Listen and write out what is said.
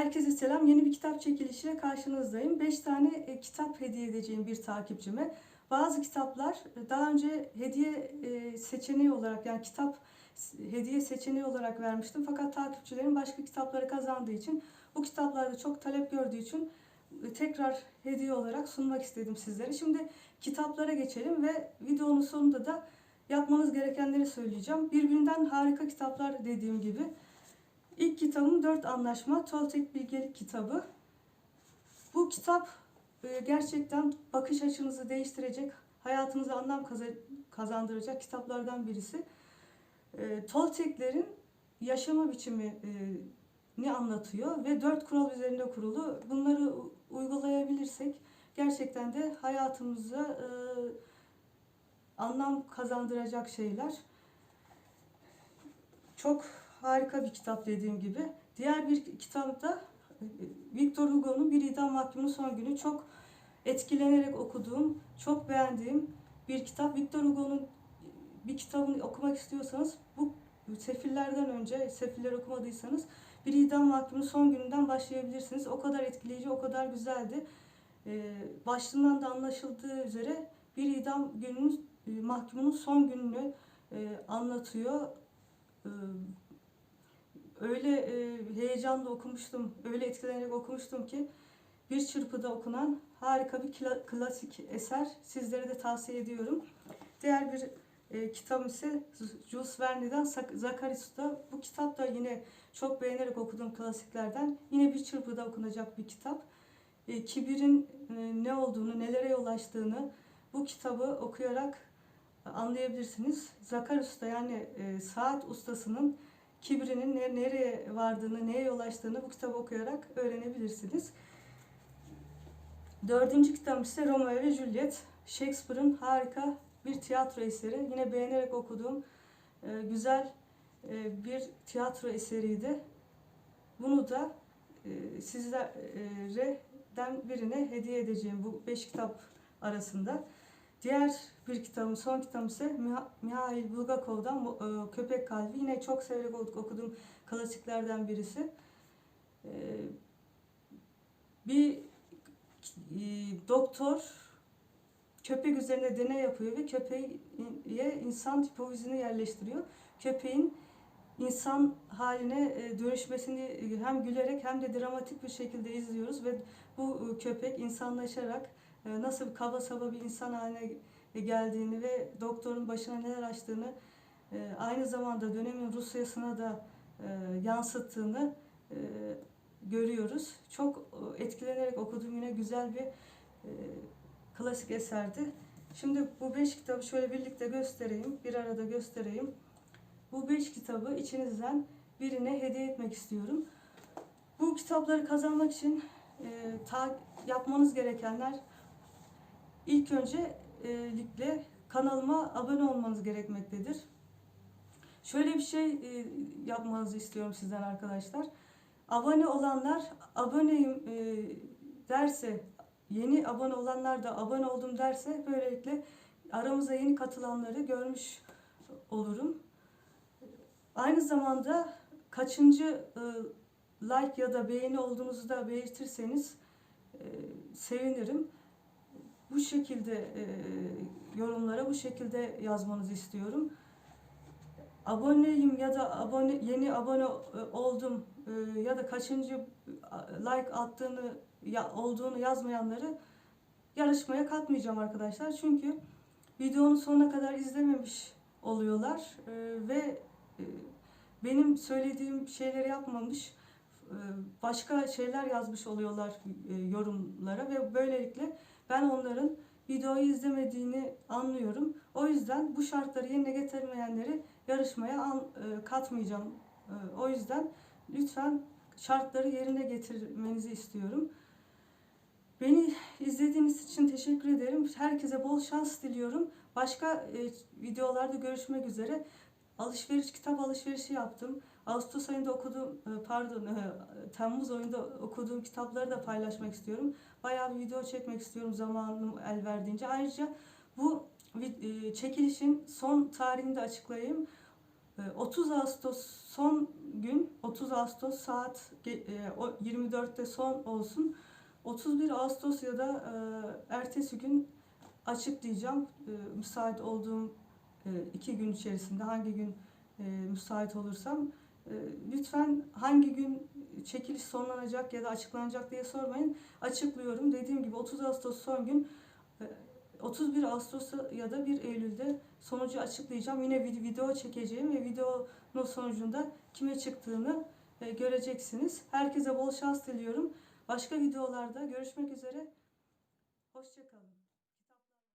Herkese selam. Yeni bir kitap çekilişiyle karşınızdayım. 5 tane e, kitap hediye edeceğim bir takipçime. Bazı kitaplar e, daha önce hediye e, seçeneği olarak yani kitap hediye seçeneği olarak vermiştim. Fakat takipçilerim başka kitapları kazandığı için bu kitaplarda çok talep gördüğü için tekrar hediye olarak sunmak istedim sizlere. Şimdi kitaplara geçelim ve videonun sonunda da yapmanız gerekenleri söyleyeceğim. Birbirinden harika kitaplar dediğim gibi. İlk kitabım Dört Anlaşma, Toltek Bilgelik kitabı. Bu kitap e, gerçekten bakış açınızı değiştirecek, hayatınıza anlam kaza- kazandıracak kitaplardan birisi. E, Tolteklerin yaşama biçimi e, ni anlatıyor ve dört kural üzerinde kurulu. Bunları uygulayabilirsek gerçekten de hayatımıza anlam kazandıracak şeyler. Çok harika bir kitap dediğim gibi. Diğer bir kitapta e, Victor Hugo'nun Bir İdam Mahkumunun Son Günü çok etkilenerek okuduğum, çok beğendiğim bir kitap. Victor Hugo'nun bir kitabını okumak istiyorsanız bu Sefillerden önce, Sefiller okumadıysanız Bir İdam Mahkumunun Son Gününden başlayabilirsiniz. O kadar etkileyici, o kadar güzeldi. Ee, başlığından da anlaşıldığı üzere bir idam gününün e, mahkumunun son gününü e, anlatıyor. Öyle e, heyecanla okumuştum, öyle etkilenerek okumuştum ki bir çırpıda okunan harika bir kla- klasik eser. Sizlere de tavsiye ediyorum. Diğer bir e, kitabım ise Jules Verne'den Zakaris'ta. Bu kitap da yine çok beğenerek okuduğum klasiklerden. Yine bir çırpıda okunacak bir kitap. E, kibirin e, ne olduğunu, nelere yol açtığını bu kitabı okuyarak anlayabilirsiniz. Zakaris'ta yani e, saat ustasının kibrinin ne- nereye vardığını, neye yol açtığını bu kitabı okuyarak öğrenebilirsiniz. Dördüncü kitabım ise Romeo ve Juliet. Shakespeare'ın harika bir tiyatro eseri. Yine beğenerek okuduğum e, güzel e, bir tiyatro eseriydi. Bunu da e, sizlerden birine hediye edeceğim bu beş kitap arasında. Diğer bir kitabım, son kitabım ise Miha- Mihail Bulgakov'dan bu, e, Köpek Kalbi. Yine çok severek ok- okuduğum klasiklerden birisi. E, bir e, doktor köpek üzerine deney yapıyor ve köpeğe insan tipolojisini yerleştiriyor. Köpeğin insan haline dönüşmesini hem gülerek hem de dramatik bir şekilde izliyoruz ve bu köpek insanlaşarak nasıl bir kaba saba bir insan haline geldiğini ve doktorun başına neler açtığını e, aynı zamanda dönemin Rusya'sına da e, yansıttığını e, görüyoruz. Çok etkilenerek okuduğum yine güzel bir klasik eserdi. Şimdi bu beş kitabı şöyle birlikte göstereyim, bir arada göstereyim. Bu beş kitabı içinizden birine hediye etmek istiyorum. Bu kitapları kazanmak için e, ta, yapmanız gerekenler ilk öncelikle kanalıma abone olmanız gerekmektedir. Şöyle bir şey e, yapmanızı istiyorum sizden arkadaşlar. Abone olanlar aboneyim e, derse, yeni abone olanlar da abone oldum derse böylelikle aramıza yeni katılanları görmüş olurum. Aynı zamanda kaçıncı e, like ya da beğeni olduğunuzu da belirtirseniz e, sevinirim. Bu şekilde e, yorumlara bu şekilde yazmanızı istiyorum. Aboneyim ya da abone yeni abone e, oldum e, ya da kaçıncı like attığını ya, olduğunu yazmayanları yarışmaya katmayacağım arkadaşlar. Çünkü videonun sonuna kadar izlememiş oluyorlar e, ve e, benim söylediğim şeyleri yapmamış e, başka şeyler yazmış oluyorlar e, yorumlara ve böylelikle ben onların videoyu izlemediğini anlıyorum. O yüzden bu şartları yerine getirmeyenleri yarışmaya e, katmayacağım. E, O yüzden lütfen şartları yerine getirmenizi istiyorum. Beni izlediğiniz için teşekkür ederim. Herkese bol şans diliyorum. Başka e, videolarda görüşmek üzere. Alışveriş, kitap alışverişi yaptım. Ağustos ayında okuduğum, e, pardon, e, Temmuz ayında okuduğum kitapları da paylaşmak istiyorum. Bayağı bir video çekmek istiyorum zamanım el verdiğince. Ayrıca bu e, çekilişin son tarihini de açıklayayım. E, 30 Ağustos son gün 30 Ağustos saat ge- e, o 24'te son olsun. 31 Ağustos ya da ertesi gün açıklayacağım. Müsait olduğum iki gün içerisinde hangi gün müsait olursam lütfen hangi gün çekiliş sonlanacak ya da açıklanacak diye sormayın. Açıklıyorum. Dediğim gibi 30 Ağustos son gün e, 31 Ağustos'ta ya da 1 Eylül'de sonucu açıklayacağım. Yine video çekeceğim ve videonun sonucunda kime çıktığını e, göreceksiniz. Herkese bol şans diliyorum. Başka videolarda görüşmek üzere. Hoşçakalın.